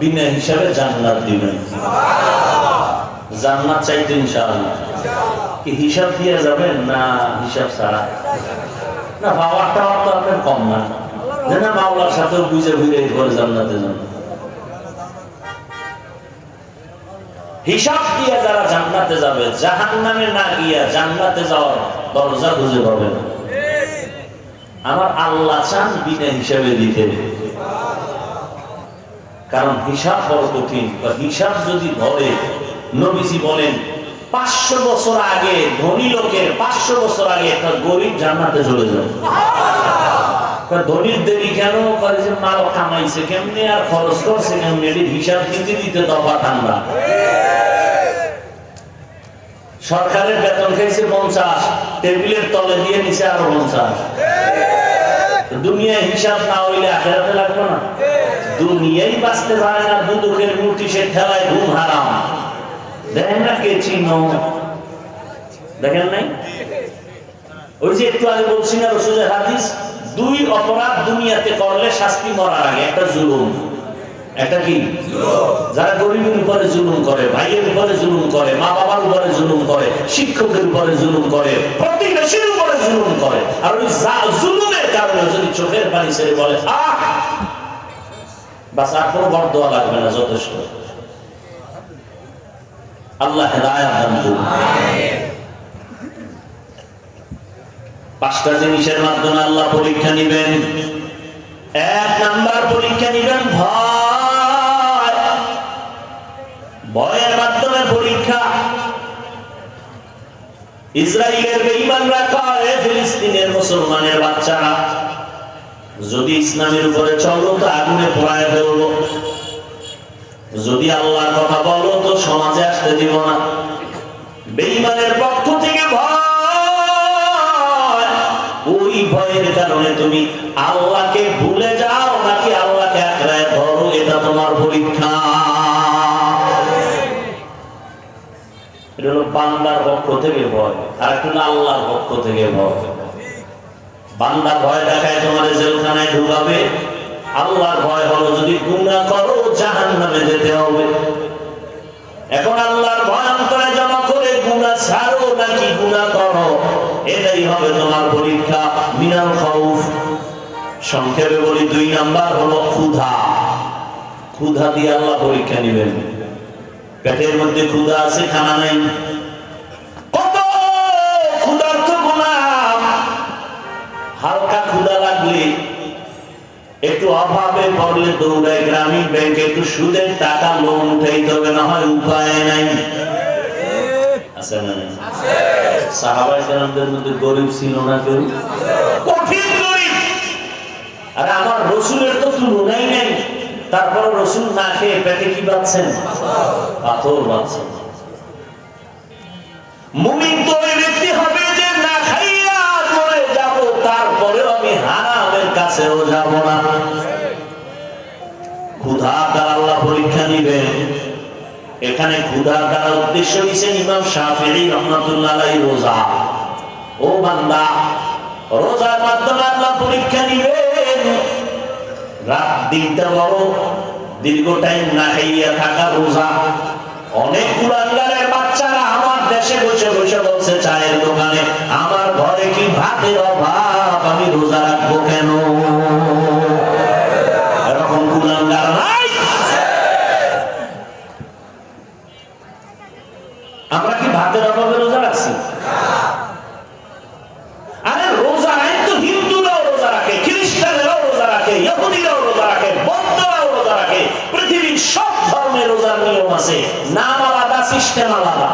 বিনা হিসাবে জান্নাত দিবেন। জান্নাত চাইতে কি হিসাব দিয়ে যাবেন? না, হিসাব ছাড়া। না বাবারটা তো আপনার কম না। বুঝে না আমার আল্লাহ চান বিনা হিসাবে দিতে। কারণ হিসাব বড় কঠিন। হিসাব যদি ধরে নবীজি বলেন, পাঁচশো বছর আগে ধনী লোকের পাঁচশো বছর আগে একটা গরিব জান্নাতে চলে যাবে। ধনীর কেন? করে যে মাল কামাইছে আর খরচ করছে হিসাব দিতে দিতে দফা ঠান্ডা। সরকারের বেতন খাইছে পঞ্চাশ, টেবিলের তলে দিয়ে নিছে আরও পঞ্চাশ। দুনিয়ায় হিসাব না হইলে আখেরাতে লাগবে না। দুনিয়াই বাঁচতে পারে না দুদকের মূর্তি সে ঠেলায় ঘুম হারাম। দেখেন না কে চিহ্ন? দেখেন নাই? ওই যে একটু আগে বলছি না রসুলের হাদিস, দুই অপরাধ দুনিয়াতে করলে শাস্তি মরার আগে, একটা জুলুম। একটা কি? যারা গরিবের উপরে জুলুম করে, ভাইয়ের উপরে জুলুম করে মা বাবার উপরে জুলুম করে, শিক্ষকের উপরে জুলুম করে, প্রতিবেশীর উপরে জুলুম করে। আর ওই জুলুমের কারণে যদি চোখের পানি ছেড়ে বলে, আহ বাস আর বর দেওয়া লাগবে না, যথেষ্ট। আল্লাহ পাঁচটা জিনিসের মাধ্যমে আল্লাহ পরীক্ষা নিবেন। এক নাম্বার পরীক্ষা নিবেন ভয়। ভয়ের মাধ্যমে পরীক্ষা। ইসরায়েলের বেঈমানরা কয়, ফিলিস্তিনের মুসলমানের বাচ্চারা যদি ইসলামের উপরে চলো তো আগুনে পোড়ায় ফেলব। যদি আল্লাহর কথা বলো তো সমাজে আসতে দিব না। বেঈমানের পক্ষ থেকে ভয়। ওই ভয়ের কারণে তুমি আল্লাহকে ভুলে যাও নাকি আল্লাহকে একরায় ধরো, এটা তোমার পরীক্ষা। এটা হলো বান্দার পক্ষ থেকে ভয়, আর আল্লাহর পক্ষ থেকে ভয়। বান্দা ভয় দেখায় তোমার জেলখানায় ঢুকাবে। আল্লাহর ভয় হলো যদি গুণা করো জাহান নামে যেতে হবে। এখন আল্লাহর ভয় অন্তরে জমা করে গুণা ছাড়ো নাকি গুণা করো? এটাই হবে তোমার পরীক্ষা। মিনাল খৌফ। সংক্ষেপে বলি, দুই নাম্বার হলো ক্ষুধা। ক্ষুধা দিয়ে আল্লাহ পরীক্ষা নেবেন। পেটের মধ্যে ক্ষুধা আছে, খানা নাই। একটু অভাবে পড়লে দৌড়ায় গ্রামীণ ব্যাংকে একটু সুদের টাকা লোন উঠাইতে হবে না হয় উপায় নাই আমার রসুলের তো নেই। তারপর কি পাথর মুমিন তো ওই ব্যক্তি হবে কাছেও যাব না। দ্বারা আল্লাহ পরীক্ষা এখানে ক্ষুধার দ্বারা উদ্দেশ্য দিচ্ছেন ইমাম শাফিঈ রহমাতুল্লাহ রোজা। ও বান্দা, রোজার মাধ্যমে আল্লাহ পরীক্ষা নিবেন। রাত দিনটা বড়, দীর্ঘ টাইম না খাইয়া থাকা রোজা। অনেক কুলাঙ্গারের বাচ্চারা আমার দেশে বসে বসে বলছে, চায়ের দোকানে, আমার ঘরে কি ভাতের অভাব? আমি রোজা রাখব কেন? এরকম কুলাঙ্গার আমরা কি ভাতের অভাবে রোজা রাখছি? আরে রোজা নাই তো হিন্দুরাও রোজা রাখে খ্রিস্টানেরাও রোজা রাখে ইহুদিরাও রোজা রাখে বৌদ্ধরাও রোজা রাখে। পৃথিবীর সব ধর্মের রোজার নিয়ম আছে। নাম আলাদা সিস্টেম আলাদা।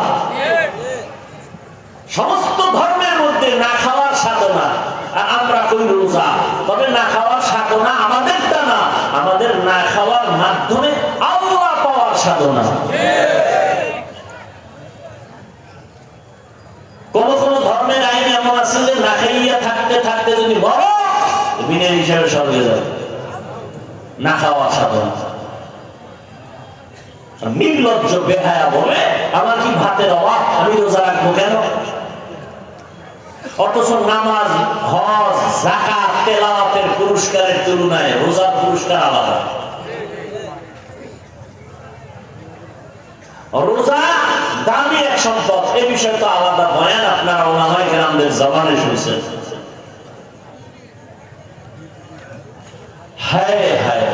সমস্ত ধর্মের মধ্যে না খাওয়ার সাধনা আমরা কই রোজা? তবে না খাওয়ার সাধনা আমাদেরটা না। আমাদের না খাওয়ার মাধ্যমে আল্লাহ পাওয়ার সাধনা। কোন কোন ধর্মের আইন এমন আছে যে না খাইয়া থাকতে থাকতে যদি মরো বিনের হিসাবে স্বর্গে যাবে। না খাওয়া সাধনা। নির্লজ্জ বেহায়া বলে, আমার কি ভাতের অভাব? আমি রোজা রাখব কেন? অথচ নামাজ, হজ জাকাত তেলাওয়াতের পুরস্কারের তুলনায় রোজার পুরস্কার আলাদা। রোজা দামি এক সম্পদ, এ বিষয়ে তো আলাদা বয়ান আপনারা ওলামায় গ্রামদের জবানে শুনছেন। হায় হায়।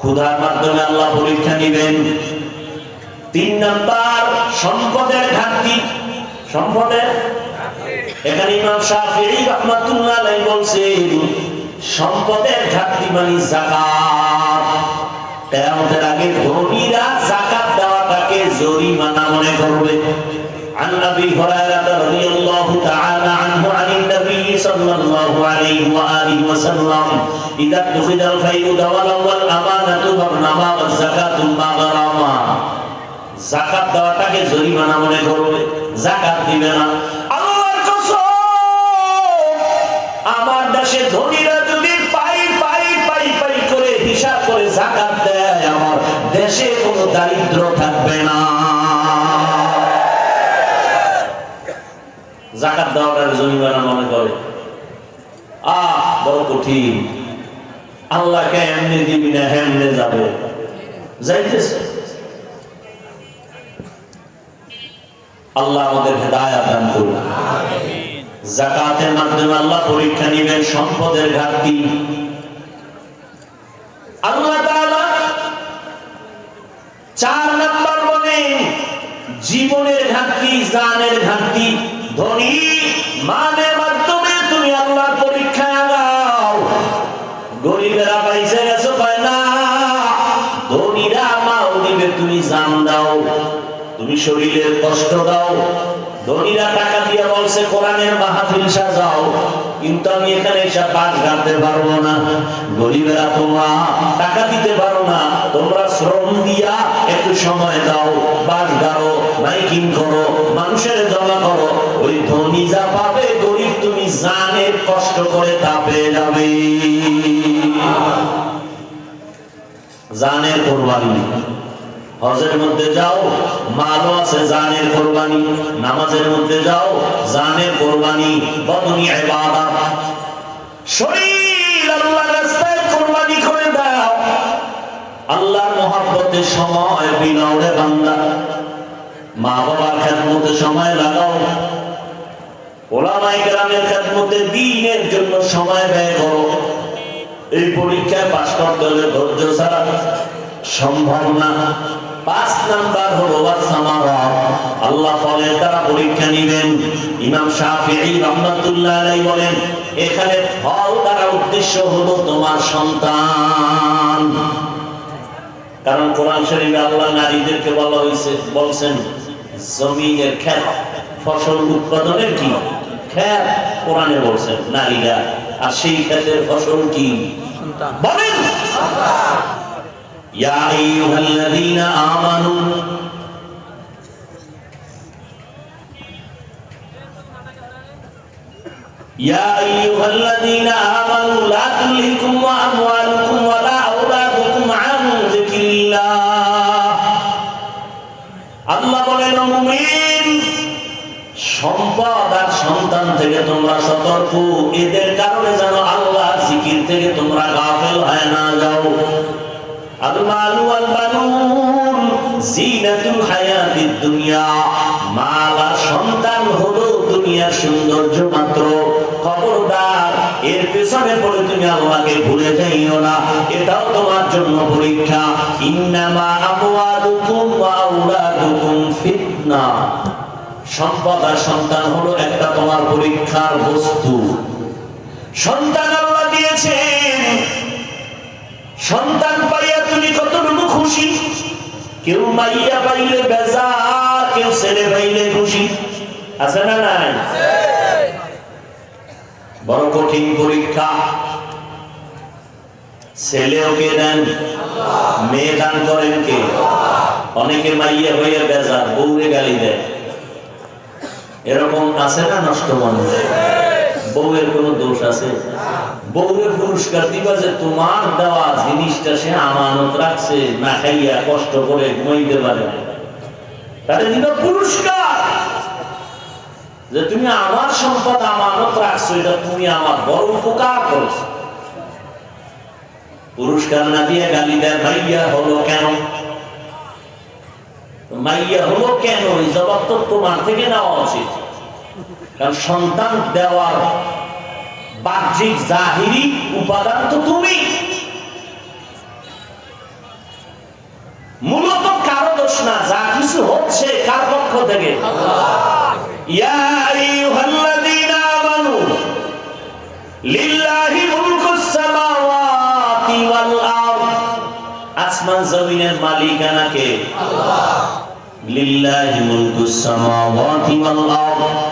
ক্ষুধার মাধ্যমে আল্লাহ পরীক্ষা নিবেন। তিন নাম্বার, সম্পদের ঘাটতি। সম্পদের এখানে ইমাম শাফিঈ রাহমাতুল্লাহ আলাইহি বলছেন সম্পদের ঘাটতি মানে যাকাত কিয়ামতের আগে ধনীরা যাকাত দেওয়াটাকে জরিমানা মনে করবে عن ابي هريره رضي الله تعالى عنه عن النبي صلى الله عليه واله وسلم اذا اتخذ الخير دولا والامانه برنما والزكاه مغرما জাকাত দেওয়াটাকে জরিমানা মনে করবে জাকাত দিবে না আমার দেশে ধনীরা যদি পাই পাই পাই পাই করে হিসাব করে জাকাত দেয়, আমার দেশে কোনো দারিদ্র থাকবে না। জাকাত দেওয়াটার জরিমানা মনে করে। আহ, বড় কঠিন। আল্লাহকে এমনি দিবি না, হেমনে যাবে। যাইতেছে। আল্লাহ আমাদের হেদায়াত দান করুন। জাকাতের মাধ্যমে আল্লাহ পরীক্ষা নিবেন, সম্পদের ঘাটতি। আল্লাহ চার নাম্বার বলে, জীবনের ঘাটতি, জানের ঘাটতি, ধনী মাধ্যমে তুমি পরীক্ষা আগাও। গরিবেরা পাইছে গেছো, কয় না, ধনীরা মাও দিবে, তুমি জান দাও, তুমি শরীরের কষ্ট দাও। ধনীরা টাকা দিয়ে বলছে, কোরআনের মাহফিল সাজাও। কিন্তু আমি এখানে এসে পাঠ গাতে পারব না। গরিবেরা, তোমরা টাকা দিতে পারো না, তোমরা শ্রম দিয়া একটু সময় দাও বাস গাও মাইকিং করো, মানুষের জমা করো। ওই ধনী যা পাবে, গরিব তুমি জানের কষ্ট করে তা পেয়ে যাবে। জানের কোরবানি। হজের মধ্যে যাও, মালও আছে জানের কোরবানি, নামাজের মধ্যে যাও, জানের কোরবানি বদনি ইবাদত। শরীর আল্লাহর রাস্তায় কোরবানি করে দাও। আল্লাহর মহব্বতে সময় বিনাওরে বান্দা। মা বাবার খেদমতে সময় লাগাও। ওলামাই গ্রামের খেদমতে দিনের জন্য সময় ব্যয় করো। এই পরীক্ষায় পাশ করতে হলে ধৈর্য ছাড়া সম্ভব না। পাঁচ নাম্বার হলো আল্লাহ ফলের দ্বারা পরীক্ষা নেবেন। ইমাম শাফিঈ রাহমাতুল্লাহ আলাইহি বলেন এখানে ফল দ্বারা উদ্দেশ্য হলো তোমার সন্তান। কারণ কোরআন শরীফে আল্লাহ নারীদেরকে বলা হয়েছে বলছেন জমিনের ক্ষেত ফসল উৎপাদনের কি? ক্ষেত কোরআনে বলছেন নারীরা আর সেই ক্ষেতের ফসল কি? বলেন! يا أيها الذين آمنوا يا أيها الذين آمنوا لا تلهكم أموالكم ولا أولادكم عن ذكر الله আল্লাহ বলেন মুমিন সম্পদ আর সন্তান থেকে তোমরা সতর্ক এদের কারণে যেন আল্লাহ জিকির থেকে তোমরা গাফেল হয় না যাও المال والبنون زينة الحياة الدنيا মাল আর সন্তান হলো দুনিয়ার সৌন্দর্য মাত্র খবরদার এর পেছনে পড়ে তুমি আল্লাহকে ভুলে যাইও না এটাও তোমার জন্য পরীক্ষা ইন্নামা আমওয়ালুকুম ওয়া আওলাদুকুম ফিতনা সম্পদ আর সন্তান হলো একটা তোমার পরীক্ষার বস্তু সন্তান আল্লাহ দিয়েছেন সন্তান পাইয়া তুমি কতটুকু খুশি? কেউ মাইয়া পাইলে বেজার, কেউ ছেলে পাইলে খুশি। আছে না নাই? বড় কঠিন পরীক্ষা। ছেলেও কে দেন, মেয়ে দান করেন কে? অনেকে মাইয়া হইয়া বেজার, বউরে গালি দেয়। এরকম আছে না নষ্ট মানুষ? বউয়ের কোন দোষ আছে? বউয়ের পুরস্কার দিবা যে তোমার দেওয়া জিনিসটা সে আমানত রাখছে, না খাইয়া কষ্ট করে ঘুমাইতে পারে তাহলে দিবা পুরস্কার। যে তুমি আমার সম্পদ আমানত রাখছো, এটা তুমি আমার বড় উপকার করেছ। পুরস্কার না দিয়ে গালি দেয়, ভাইয়া, হলো কেন? মাইয়া হলো কেন? এই জবাব তো তোমার থেকে নেওয়া উচিত। কারণ সন্তান দেওয়ার বাহ্যিক জাহিরি উপাদান তো তুমি। মূলত কারও দোষ না, যা কিছু হচ্ছে কার পক্ষ থেকে? আসমান জমিনের মালিকানা কে লিল্লাহি মুলকুস সামাওয়াতি ওয়াল আরদ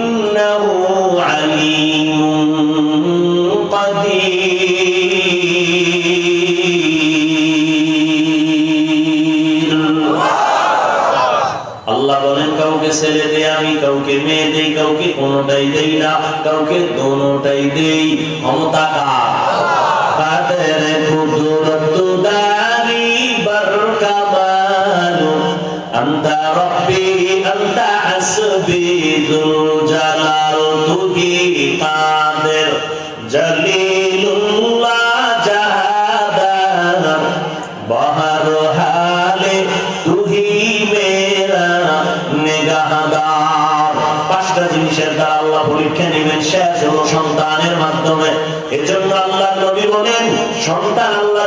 কাউকে মেয়ে দেই কাউকে কোনোটাই দেই না কাউকে দোনোটাই দেই। ক্ষমতা কার? কাদের পরীক্ষা নেবেন শেষ সন্তানের মাধ্যমে। এজন্য আল্লাহ নবী বলেন, সন্তান আল্লাহ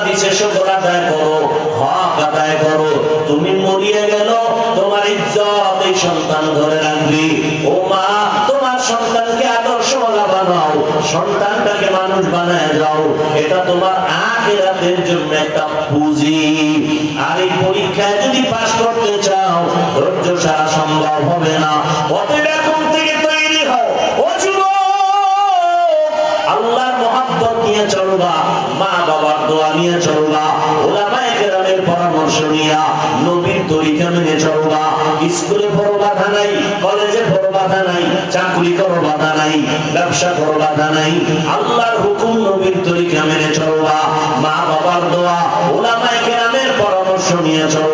আদায় করো, হক আদায় করো। তুমি মরিয়ে গেল, তোমার ইজ্জত এই সন্তান ধরে রাখবি। ও মা, তোমার সন্তানকে আদর্শওয়ালা বানাও, সন্তানটাকে মানুষ বানায় যাও। এটা তোমার আখেরাতের জন্য একটা পুঁজি। আর এই পরীক্ষায় যদি পাশ করতে চাও, ধৈর্য সারা সম্ভব হবে না। অতএব এখন বাবার দোয়া নিয়ে চলবা। ওলামায়ে কেরামের পরামর্শ নিয়া নবীর তরিকা মেনে চলবা। স্কুলে বড় বাধা নাই, কলেজে বড় বাধা নাই, চাকরি করো বাধা নাই, ব্যবসা করো বাধা নাই। আল্লাহর হুকুম নবীর তরিকা মেনে চলবা। মা বাবার দোয়া ওলামায়ে কেরামের পরামর্শ নিয়ে চলবা।